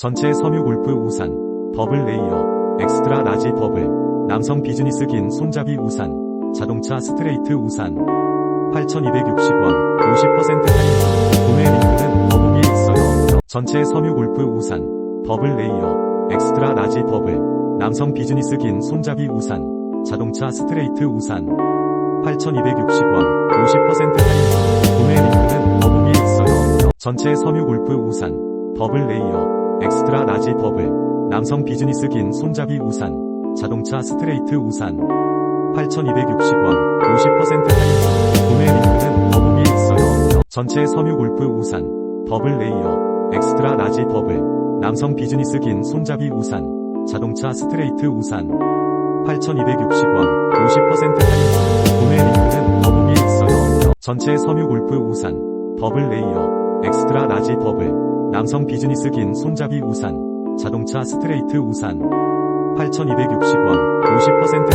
전체 섬유 골프 우산, 버블 레이어, 엑스트라 라지 버블, 남성 비즈니스 긴 손잡이 우산, 자동차 스트레이트 우산, 8,260원, 50% 할인, 구매 링크는 더보기에 있어요. 전체 섬유 골프 우산, 버블 레이어, 엑스트라 라지 버블, 남성 비즈니스 긴 손잡이 우산, 자동차 스트레이트 우산, 8,260원, 50% 할인, 구매 링크는 더보기에 있어요. 전체 섬유 골프 우산, 버블 레이어, 엑스트라 라지 버블, 남성 비즈니스 긴 손잡이 우산, 자동차 스트레이트 우산, 8,260원, 50% 할인, 구매 링크는 더보기에 있어요. 전체 섬유 골프 우산, 버블 레이어, 엑스트라 라지 버블, 남성 비즈니스 긴 손잡이 우산, 자동차 스트레이트 우산, 8,260원, 50% 할인, 구매 링크는 더보기에 있어요. 전체 섬유 골프 우산, 버블 레이어, 엑스트라 라지 버블, 남성 비즈니스 긴 손잡이 우산, 자동차 스트레이트 우산, 8,260원, 50% 할인,